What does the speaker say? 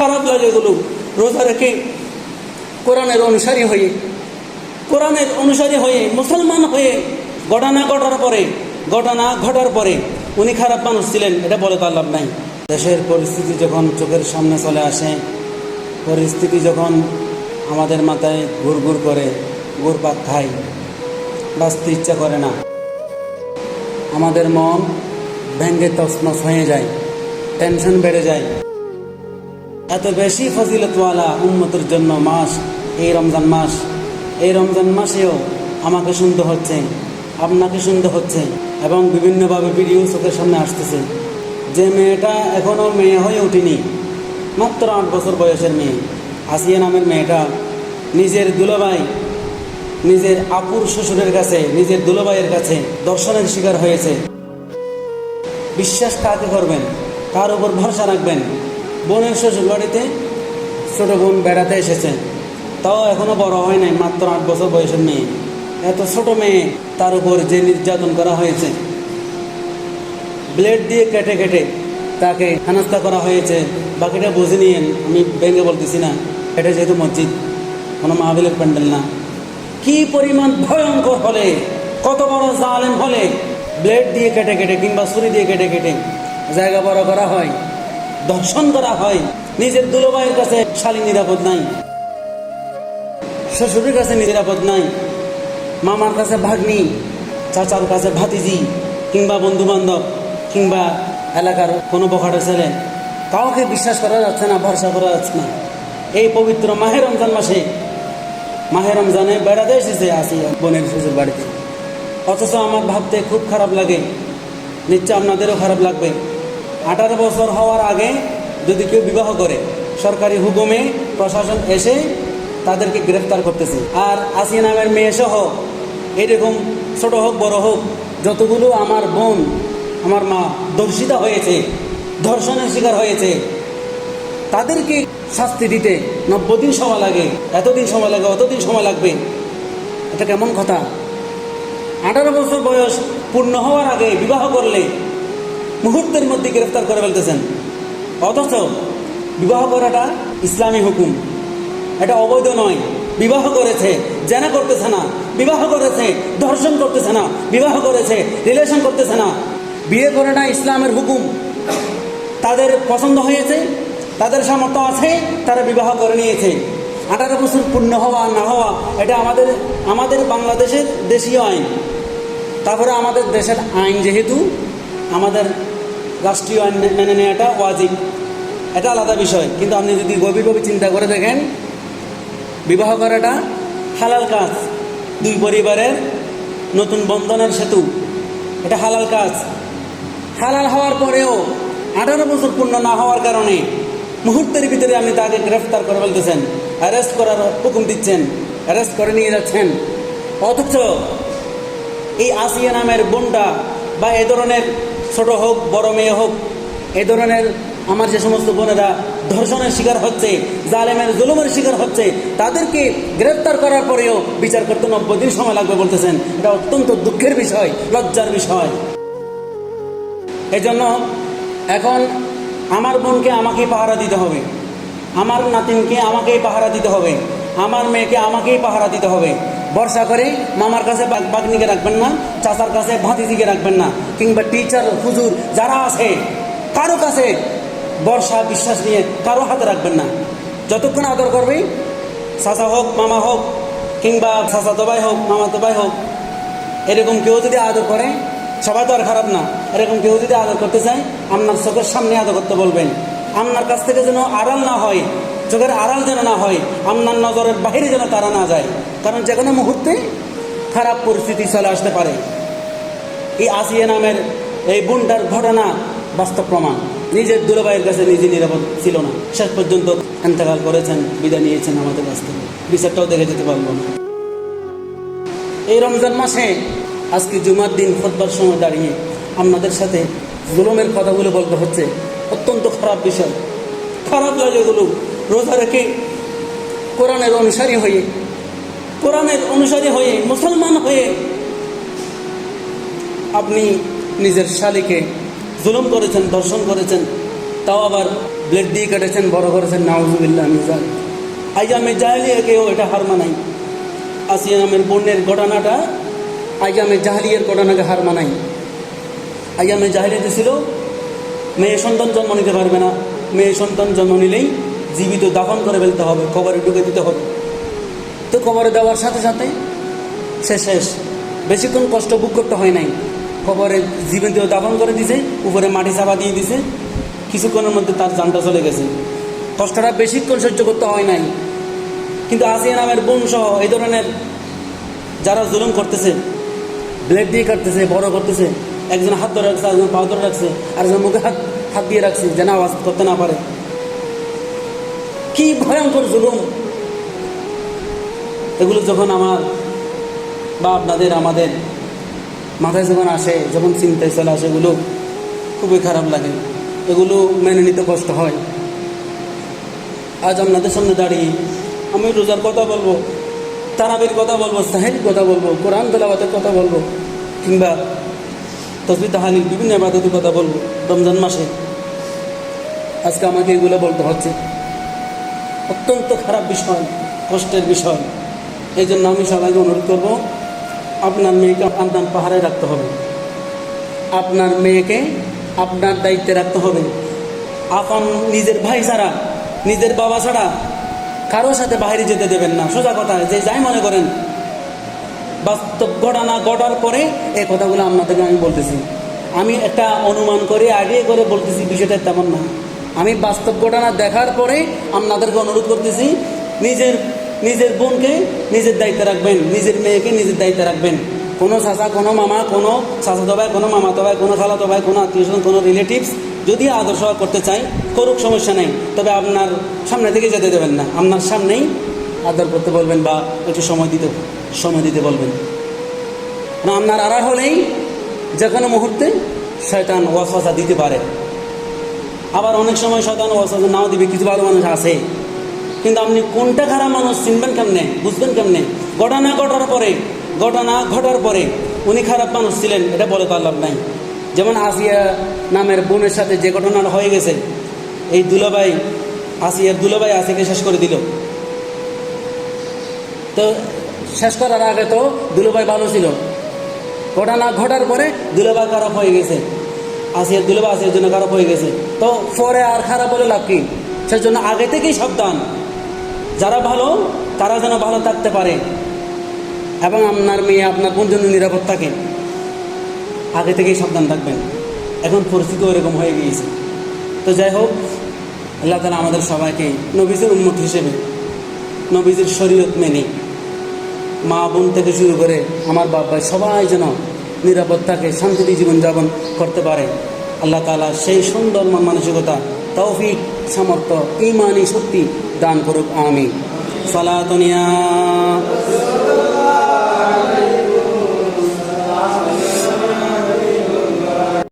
খারাপ লাগে এগুলো রোজা রেখে কোরআনের অনুসারী হয়ে, কোরআনের অনুসারী হয়ে, মুসলমান হয়ে ঘটনা ঘটার পরে, ঘটনা ঘটার পরে উনি খারাপ মানুষ ছিলেন, এটা বলে তার লাভ নাই। দেশের পরিস্থিতি যখন চোখের সামনে চলে আসে, পরিস্থিতি যখন আমাদের মাথায় ঘুর ঘুর করে ঘুরপাক খায়, বাঁচতে ইচ্ছা করে না। আমাদের মন ভেঙ্গে তসমস হয়ে যায় টেনশন বেড়ে যায়। এত বেশি ফজিলতওয়ালা উন্মতের জন্য মাস, এই রমজান মাস। এই রমজান মাসেও আমাকে শুনতে হচ্ছে, আপনাকে শুনতে হচ্ছে এবং বিভিন্নভাবে ভিডিও চোখের সামনে আসতেছে। যে মেয়েটা এখনও মেয়ে হয়ে ওঠেনি, মাত্র আট বছর বয়সের মেয়ে, আসিয়া নামের মেয়েটা, নিজের দুলাভাই, নিজের আপুর শ্বশুরের কাছে, নিজের দুলাভাইয়ের কাছে দর্শনের শিকার হয়েছে। বিশ্বাস কাকে করবেন? কার উপর ভরসা রাখবেন? বোনের শ্বশুর বাড়িতে ছোট বোন বেড়াতে এসেছে। তাও এখনও বড় হয় নাই, মাত্র আট বছর বয়সের মেয়ে। এত ছোট মেয়ে, তার উপর যে নির্যাতন করা হয়েছে, ব্লেড দিয়ে কেটে কেটে তাকে হেনস্থা করা হয়েছে। বাকিটা বুঝে নিয়েন আমি ভেঙে বলতেছি না, এটা যেহেতু মসজিদ, কোনো মাহবিলের প্যান্ডেল না। কি পরিমাণ ভয়ঙ্কর হলে, কত বড় জালেম হলে, ব্লেড দিয়ে কেটে কেটে কিংবা ছুরি দিয়ে কেটে কেটে জায়গা বড় করা হয়। দর্শন করা হয়। নিজের দুলোবাইয়ের কাছে শালী নিরাপদ নাই। শ্বশুরের কাছে নিরাপদ নাই। মামার কাছে ভাগ্নি, চাচার কাছে ভাতিজি কিংবা বন্ধু বান্ধব কিংবা এলাকার কোনো বখাটের ছেলে। কাউকে বিশ্বাস করা যাচ্ছে না, ভরসা করা যাচ্ছে না। এই পবিত্র মাহে রমজান মাসে, মাহে রমজানে বেড়াতে এসেছে আসি বোনের শ্বশুর বাড়িতে। অথচ আমার ভাবতে খুব খারাপ লাগে। নিশ্চয় আপনাদেরও খারাপ লাগবে। আঠারো বছর হওয়ার আগে যদি কেউ বিবাহ করে, সরকারি হুকুমে প্রশাসন এসে তাদেরকে গ্রেফতার করতেছে। আর আসিয়া নামের মেয়ে সহ এরকম ছোট হোক, বড় হোক, যতগুলো আমার বোন, আমার মা দর্শিতা হয়েছে, ধর্ষণের শিকার হয়েছে, তাদেরকে শাস্তি দিতে নব্বই দিন সময় লাগে, এতদিন সময় লাগে, অতদিন সময় লাগবে, এটা কেমন কথা? আঠারো বছর বয়স পূর্ণ হওয়ার আগে বিবাহ করলে মুহূর্তের মধ্যে গ্রেফতার করে ফেলতেছেন। অথচ বিবাহ করাটা ইসলামী হুকুম। এটা অবৈধ নয়। বিবাহ করেছে, জেনা করতেছে না। বিবাহ করেছে, ধর্ষণ করতেছে না। বিবাহ করেছে, রিলেশন করতেছে না। বিয়ে করাটা ইসলামের হুকুম। তাদের পছন্দ হয়েছে, তাদের সামর্থ্য আছে, তারা বিবাহ করে নিয়েছে। আঠারো বছর পূর্ণ হওয়া, না হওয়া, এটা আমাদের আমাদের বাংলাদেশের দেশীয় আইন। তারপরে আমাদের দেশের আইন যেহেতু, আমাদের রাষ্ট্রীয় আইন মেনে নেওয়াটা ওয়াজিব। এটা আলাদা বিষয়। কিন্তু আপনি যদি গভীরভাবে চিন্তা করে দেখেন, বিবাহ করাটা হালাল কাজ। দুই পরিবারের নতুন বন্ধনের সেতু। এটা হালাল কাজ। হালাল হওয়ার পরেও আঠারো বছর পূর্ণ না হওয়ার কারণে মুহূর্তের ভিতরে আপনি তাকে গ্রেফতার করে ফেলতেছেন অ্যারেস্ট করার হুকুম দিচ্ছেন অ্যারেস্ট করে নিয়ে যাচ্ছেন। অথচ এই আসিয়া নামের বোনটা বা এ ধরনের ছোট হোক, বড় মেয়ে হোক এ ধরনের আমার যে সমস্ত বোনেরা ধর্ষণের শিকার হচ্ছে, জালেমের জুলুমের শিকার হচ্ছে, তাদেরকে গ্রেফতার করার পরেও বিচার করতে নব্বই দিন সময় লাগবে বলতেছেন। এটা অত্যন্ত দুঃখের বিষয়, লজ্জার বিষয়। এই জন্য এখন আমার বোনকে আমাকেই পাহারা দিতে হবে। আমার নাতিনকে আমাকেই পাহারা দিতে হবে। আমার মেয়েকে আমাকেই পাহারা দিতে হবে। বর্ষা করে, মামার কাছে বাগ- বাগনিকে রাখবেন না, চাচার কাছে ভাতিজিকে রাখবেন না, কিংবা টিচার হুজুর যারা আছে, কারও কাছে বর্ষা বিশ্বাস নিয়ে কারও হাতে রাখবেন না। যতক্ষণ আদর করবে, চাচা হোক, মামা হোক, কিংবা চাচা দবাই হোক, মামা দবাই হোক, এরকম কেউ যদি আদর করে, সবাই তো আর খারাপ না, এরকম কেউ যদি আদর করতে চায়, আপনার চোখের সামনে আদর করতে বলবেন। আপনার কাছ থেকে যেন আড়াল না হয়, চোখের আড়াল যেন না হয়, আপনার নজরের বাইরে যেন তারা না যায়। কারণ যে কোনো মুহূর্তে খারাপ পরিস্থিতি চলে আসতে পারে। এই আসিয়া নামের এই বুনটার ঘটনা বাস্তব প্রমাণ। নিজের দুলাভাইয়ের কাছে নিজে নিরাপদ ছিল না। শেষ পর্যন্ত এন্তেকাল করেছেন, বিদায় নিয়েছেন আমাদের কাছ থেকে। বিচারটাও দেখে যেতে পারব না। এই রমজান মাসে আজকে জুমার দিন, খোদবার সময় দাঁড়িয়ে আপনাদের সাথে জুলুমের কথাগুলো বলতে হচ্ছে। অত্যন্ত খারাপ বিষয়। খারাপ লাগে এগুলো রোজা রেখে কোরআনের অনুসারী হয়ে কোরআনের অনুসারী হয়ে, মুসলমান হয়ে আপনি নিজের শালিকে জুলুম করেছেন দর্শন করেছেন, তাও আবার ব্লেড দিয়ে কেটেছেন, বড় করেছেন, নাউজুবিল্লাহ মিজাল আইজামে জাহেলিয়া কেউ এটা হার মানাই আসিয়া নামের বন্যের ঘটনাটা আইজামে জাহালিয়ার ঘটনাকে হার মানাই আইজামে জাহালিয়াতে ছিল, মেয়ে সন্তান জন্ম নিতে পারবে না। মেয়ে সন্তান জন্ম নিলেই জীবিত দাফন করে ফেলতে হবে, কবরে ঢুকে দিতে হবে। তো কবরে দেওয়ার সাথে সাথে সে শেষ। বেশিক্ষণ কষ্ট ভোগ করতে হয় নাই। কবরে জীবন জীবন্ত দাফন করে দিছে, উপরে মাটি চাপা দিয়ে দিছে। কিছুক্ষণের মধ্যে তার জানটা চলে গেছে। কষ্টটা বেশিক্ষণ সহ্য করতে হয় নাই। কিন্তু আসিয়া নামের বোন সহ এই ধরনের যারা জুলুম করতেছে, ব্লেড দিয়ে কাটতেছে, বড় করতেছে, একজন হাত ধরে রাখছে একজন পা ধরে রাখছে আর একজন মুখে হাত হাত দিয়ে রাখছে যেন আওয়াজ করতে না পারে। কি ভয়ঙ্কর জুলুম! এগুলো যখন আমার বা আপনাদের, আমাদের মাথায় যখন আসে, যখন চিন্তায় চলে আসে, এগুলো খুবই খারাপ লাগে। এগুলো মেনে নিতে কষ্ট হয়। আজ আপনাদের সামনে দাঁড়িয়ে আমি রোজার কথা বলব, তারাবির কথা বলব সাহেব কথা বলব, কোরআন তেলাবাতের কথা বলব, কিংবা তসবি তাহালির বিভিন্ন আবাদতের কথা বলব রমজান মাসে। আজকে আমাকে এগুলো বলতে হচ্ছে। অত্যন্ত খারাপ বিষয়, কষ্টের বিষয়। এই জন্য আমি সবাইকে অনুরোধ করব, আপনার মেয়েকে আপনার পাহাড়ে রাখতে হবে। আপনার মেয়েকে আপনার দায়িত্বে রাখতে হবে। আপন নিজের ভাই ছাড়া, নিজের বাবা ছাড়া কারোর সাথে বাইরে যেতে দেবেন না। সোজা কথা, যে যাই মনে করেন, বাস্তব ঘটনা ঘটার পরে এই কথাগুলো আপনাদেরকে আমি বলতেছি। আমি একটা অনুমান করে, আগে করে বলতেছি, বিষয়টা তেমন না। আমি বাস্তব ঘটনা দেখার পরে আপনাদেরকে অনুরোধ করতেছি, নিজের নিজের বোনকে নিজের দায়িত্বে রাখবেন, নিজের মেয়েকে নিজের দায়িত্বে রাখবেন। কোনো চাচা, কোনো মামা, কোনো চাচাতো ভাই কোনো মামাতো ভাই কোনো খালাতো ভাই কোনো আত্মীয় স্বজন, কোনো রিলেটিভস যদি আদর্শ করতে চাই করুক, সমস্যা নেই। তবে আপনার সামনে থেকে যেতে দেবেন না। আপনার সামনেই আদর করতে বলবেন বা একটু সময় দিতে সময় দিতে বলবেন। না, আপনার আড়া হলেই যে কোনো মুহূর্তে শয়তান ওয়াসওয়াসা দিতে পারে। আবার অনেক সময় শয়তান ওয়াসওয়াসা নাও দিবে, কিছু ভালো মানুষ আছে। কিন্তু আপনি কোনটা খারাপ মানুষ চিনবেন কেমনে? বুঝবেন কেমনে? ঘটনা ঘটার পরে, ঘটনা ঘটার পরে উনি খারাপ মানুষ ছিলেন, এটা বলে তো লাভ নাই। যেমন আসিয়া নামের বোনের সাথে যে ঘটনাটা হয়ে গেছে, এই দুলাভাই, আসিয়ার দুলাভাই আসিকে শেষ করে দিল। তো শেষ করার আগে তো দুলাভাই ভালো ছিল। ঘটনা ঘটার পরে দুলাভাই খারাপ হয়ে গেছে। আসিয়ার দুলাভাই আসিয়ার জন্য খারাপ হয়ে গেছে। তো পরে আর খারাপ হলে লাভ কি? সেজন্য আগে থেকেই সাবধান। যারা ভালো, তারা যেন ভালো থাকতে পারে। এবং আপনার মেয়ে আপনার কোন জন্য নিরাপদ থাকে? আগে থেকেই সাবধান থাকবেন। এখন পরিস্থিতি এরকম হয়ে গিয়েছে। তো যাই হোক, আল্লাহ তালা আমাদের সবাইকে নবীজের উন্মত হিসেবে, নবীজের শরীয়ত মেনে, মা বোন থেকে শুরু করে আমার বাবা সবাই যেন নিরাপদ থাকে, শান্তিতে জীবনযাপন করতে পারে। আল্লাহ তালা সেই সুন্দর মানসিকতা তৌফিক, সামর্থ্য ইমানি শক্তি দান করুক আমি সালাতনিয়া